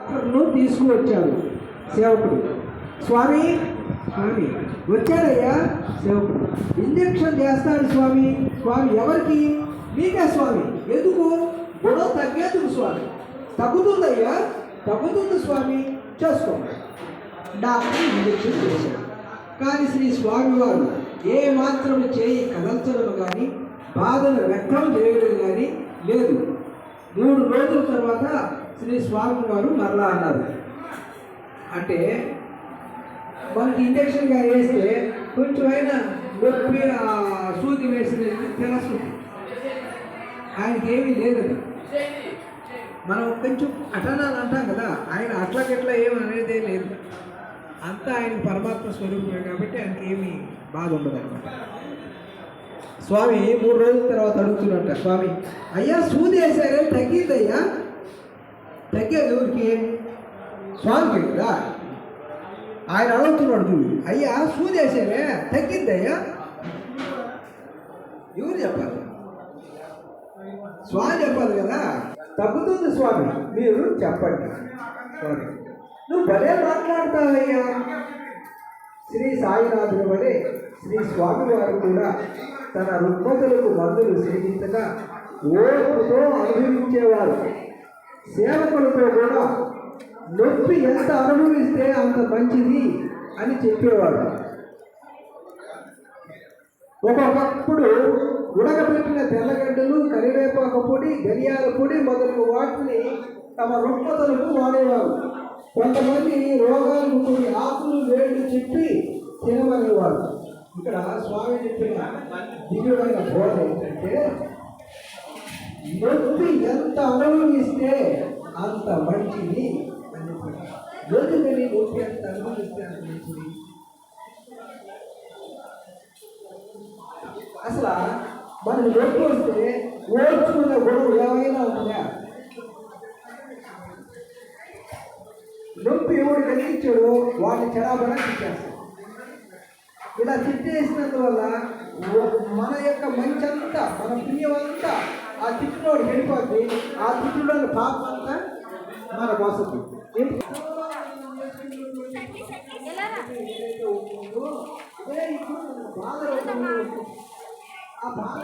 డాక్టర్ను తీసుకువచ్చాడు సేవకుడు. స్వామి స్వామి వచ్చాడయ్యా సేవకుడు. ఇంజక్షన్ చేస్తాడు స్వామి. స్వామి ఎవరికి? మీకే స్వామి. ఎందుకు? గొడవ తగ్గేందుకు స్వామి. తగ్గుతుందయ్యా? తగ్గుతుంది స్వామి. చేసుకోండి డాక్టర్ ఇంజక్షన్ చేశాడు. కానీ శ్రీ స్వామివారు ఏ మాత్రం చేయి కదల్చడం కానీ బాధను వ్యక్తం చేయడం కానీ లేదు. మూడు రోజుల తర్వాత శ్రీ స్వామి వారు మరలా అన్నారు. అంటే మనకి ఇంజక్షన్గా వేస్తే కొంచెం అయినా నొప్పి ఆ సూది వేసిన తెలుస్తుంది. ఆయనకి ఏమీ లేదని మనం కొంచెం అటనాలు అంటాం కదా ఆయన అట్లకెట్లా ఏమి అనేదే లేదు. అంతా ఆయన పరమాత్మ స్వరూపమే కాబట్టి ఆయనకి ఏమీ బాధ ఉండదు అనమాట స్వామి మూడు రోజుల తర్వాత అడుగుతున్నట్ట స్వామి అయ్యా సూది వేసారే తగ్గిందయ్యా? తగ్గేది ఎవరికి? స్వామికి కదా. ఆయన అడుగుతున్నాడు చూడు. అయ్యా సూది తగ్గింది అయ్యా. ఎవరు చెప్పాలి? స్వామి చెప్పాలి కదా. తగ్గుతుంది స్వామి. మీరు చెప్పండి. స్వామి. నువ్వు భలే మాట్లాడతావయ్యా. శ్రీ సాయినాథుని వలె శ్రీ స్వామివారు కూడా తన రుగ్మతులకు మందులు సేవించగా ఓర్పుతో అనుభవించేవారు. సేవకులతో కూడా నొప్పి ఎంత అనుభవిస్తే అంత మంచిది అని చెప్పేవాడు. ఒక్కొక్కప్పుడు ఉడకబెట్టిన తెల్లగడ్డలు కరివేపాకు పొడి ధనియాల పొడి మొదలగు వాటిని తమ రుగ్మతలకు వాడేవారు. కొంతమంది రోగాలకు కొన్ని ఆకులు వేళ్ళు చెప్పి తినమనేవారు. ఇక్కడ స్వామి చెప్పిన దివ్యమైన బోధ ఏంటంటే నొప్పి ఎంత అనుభవిస్తే అంత మంచిది అని ఎందుకని నొప్పి ఎంత అనుభవిస్తే అంత మంచిది? అసలు మన నొప్పి వస్తే ఓర్చుకునే గొడవ ఏమైనా ఉందా నొప్పి ఎవడు కలిగించాడు వాడిని చెడాబడా తిట్టేస్తాం ఇలా తిట్టేసినందువల్ల మన యొక్క మంచి అంతా మన పుణ్యం ఆ తిట్టులోకి వెళ్ళిపోద్ది ఆ తిట్టులోని పాపం అంతా మనకు వస్తుంది మన బాధ ఆ బాధ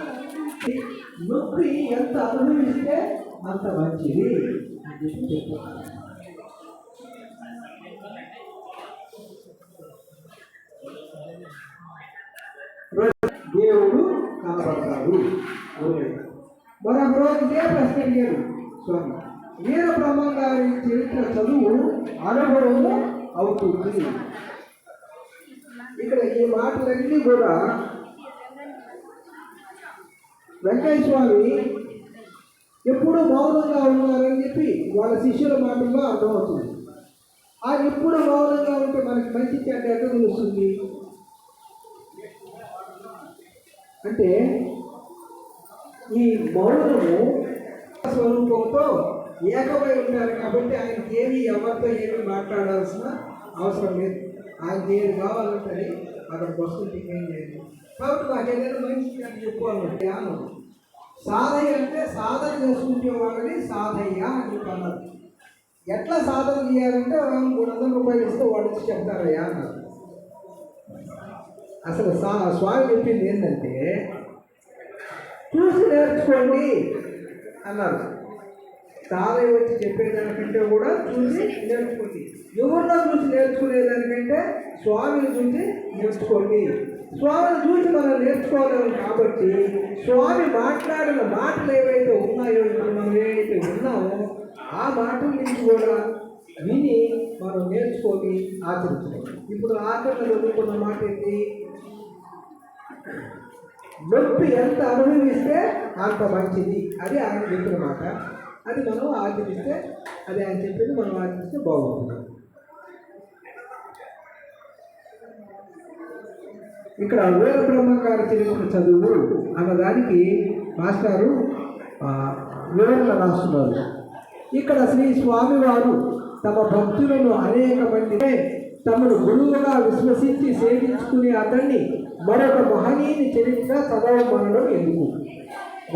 నొప్పి ఎంత అనుభవిస్తే అంత మంచిది అని చెప్పి దేవుడు కనబడతాడు. మరొక రోజు ప్రశ్న అడిగాడు స్వామి వీర బ్రహ్మం గారి చరిత్ర చదువు అనుభవము అవుతుంది. ఇక్కడ ఈ మాటలన్నీ కూడా వెంకయ్య స్వామి ఎప్పుడూ మౌనంగా ఉన్నారని చెప్పి వాళ్ళ శిష్యుల మాటల్లో అర్థమవుతుంది. ఆ ఎప్పుడు మౌనంగా ఉంటే మనకి మంచి చెడ్డ ఎక్కడ తెలుస్తుంది? అంటే ఈ మౌనము స్వరూపంతో ఏకమై ఉంటారు కాబట్టి ఆయనకి ఏమి ఎవరితో ఏమి మాట్లాడాల్సిన అవసరం లేదు. ఆయనకి ఏది కావాలంటే అక్కడికి వస్తుంది ఏం లేదు. కాబట్టి నాకు ఏదైనా మంచి అని చెప్పుకోవాలి ధ్యానం. సాధయ్య అంటే సాధన చేసుకునే వాళ్ళని సాధయ్య అని అన్నారు ఎట్లా సాధన చేయాలంటే మూడు వందల రూపాయలు ఇస్తే వాడు వచ్చి చెప్తారయ్యా అన్నారు. అసలు సా స్వామి చెప్పింది ఏంటంటే చూసి నేర్చుకోండి అన్నారు. తాతయ్య వచ్చి చెప్పేదానికంటే కూడా చూసి నేర్చుకోండి. ఎవరినో చూసి నేర్చుకునేదానికంటే స్వామిని చూసి నేర్చుకోండి. స్వామిని చూసి మనం నేర్చుకోలేము కాబట్టి స్వామి మాట్లాడిన మాటలు ఏవైతే ఉన్నాయో ఇప్పుడు మనం ఏవైతే ఉన్నామో ఆ మాటల నుంచి కూడా విని మనం నేర్చుకొని ఆచరించుకోవాలి. ఇప్పుడు ఆచరణ చదువుకున్న మాట ఏంటి? నొప్పి ఎంత అనుభవిస్తే అంత మంచిది. అది ఆయన చెప్పిన మాట. అది మనం ఆచరిస్తే అది ఆయన చెప్పింది మనం ఆచరిస్తే బాగుంటుంది. ఇక్కడ వీర బ్రహ్మకార చరిత్ర చదువు అన్నదానికి మాస్టారు వివరణ రాస్తున్నారు ఇక్కడ శ్రీ స్వామివారు తమ భక్తులను అనేక మంది తమను గురువుగా విశ్వసించి సేవించుకునే అతన్ని మరొక మహనీయుని చరిత్ర చదవమనడం ఎందుకు?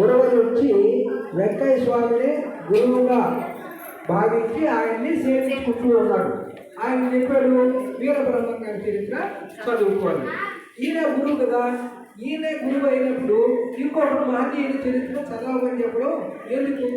గురువులు వచ్చి వెంకయ్య స్వామిని గురువుగా భావించి ఆయన్ని సేవించుకుంటూ ఉన్నాడు. ఆయన చెప్పాడు వీరబ్రహ్మం గారి చరిత్ర చదువుకోవాలి ఈయన గురువు కదా. ఈయనే గురువు అయినప్పుడు ఇంకొకటి మహనీయుడి చరిత్ర చదవమని చెప్పడం ఎందుకు?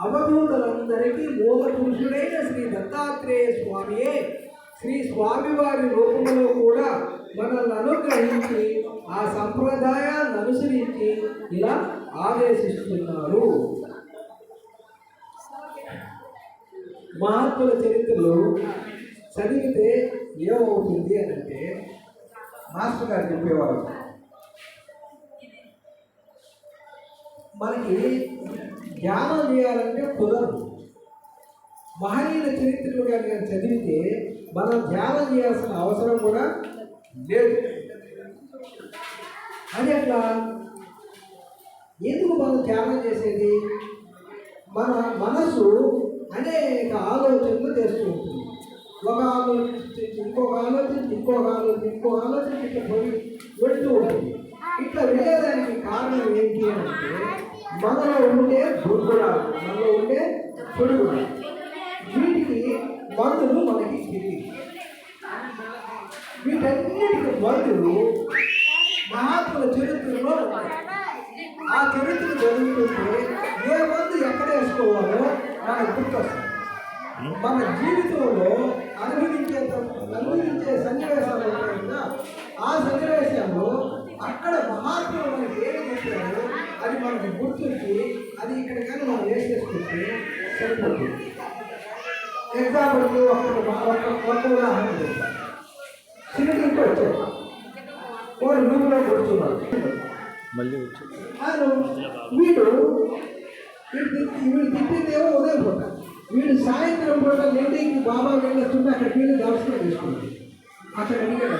అవధూతలందరికీ మూల పురుషుడైన శ్రీ దత్తాత్రేయ స్వామియే. శ్రీ స్వామివారి రూపం కూడా మనల్ని అనుగ్రహించి ఆ సంప్రదాయాన్ని అనుసరించి ఇలా ఆదేశిస్తున్నారు. మహాత్ముల చరిత్రలు చదివితే ఏమవుతుంది అని అంటే మాస్టర్ గారు చెప్పేవారు. మనకి ధ్యానం చేయాలంటే కుదరదు. మహనీయుల చరిత్రలు కానీ చదివితే మనం ధ్యానం చేయాల్సిన అవసరం కూడా లేదు. అది అట్లా ఎందుకు మనం త్యాగం చేసేది? మన మనసు అనేక ఆలోచనలు చేస్తూ ఉంటుంది. ఒక ఆలోచించి ఇంకొక ఆలోచించి ఇంకొక ఆలోచించి ఇంకొక ఆలోచించి ఇట్లా పోయి వెళ్తూ ఉంటుంది. ఇట్లా వెళ్ళేదానికి కారణం ఏంటి అంటే మనలో ఉండే దుర్గుణాలు మనలో ఉండే చెడుగుణాలు. వీటికి మందులు మనకి తెలియదు. వీటన్నిటికి మందులు మహాత్ముల చరిత్రలో ఉన్నాయి చదువుతుంటే ఏ మందు ఎక్కడ వేసుకోవాలో మనకు గుర్తొస్తుంది మన జీవితంలో అనుభవించే అనుభవించే సన్నివేశాలు ఉంటాయి ఆ సన్నివేశాల్లో అక్కడ మహాత్ములు మనకి ఏమి చెప్పారో అది మనకు గుర్తుంచి అది ఇక్కడ కానీ మనం వేసేసుకుంటే సరిపోతుంది ఎగ్జాంపుల్కి ఒక ఒక ఒక ఉదాహరణ చెప్తాను సిటీకి వచ్చాడు. వాడు రూమ్లో కూర్చున్నారు మళ్ళీ వచ్చి వీడు వీడు తిట్టిందేమో ఉదయం పూట. వీడు సాయంత్రం పూట లేడీకి బాబా వెళ్ళొస్తుంటే అక్కడ వీళ్ళు దర్శనం చేసుకుంటాడు అక్కడ అడిగాడు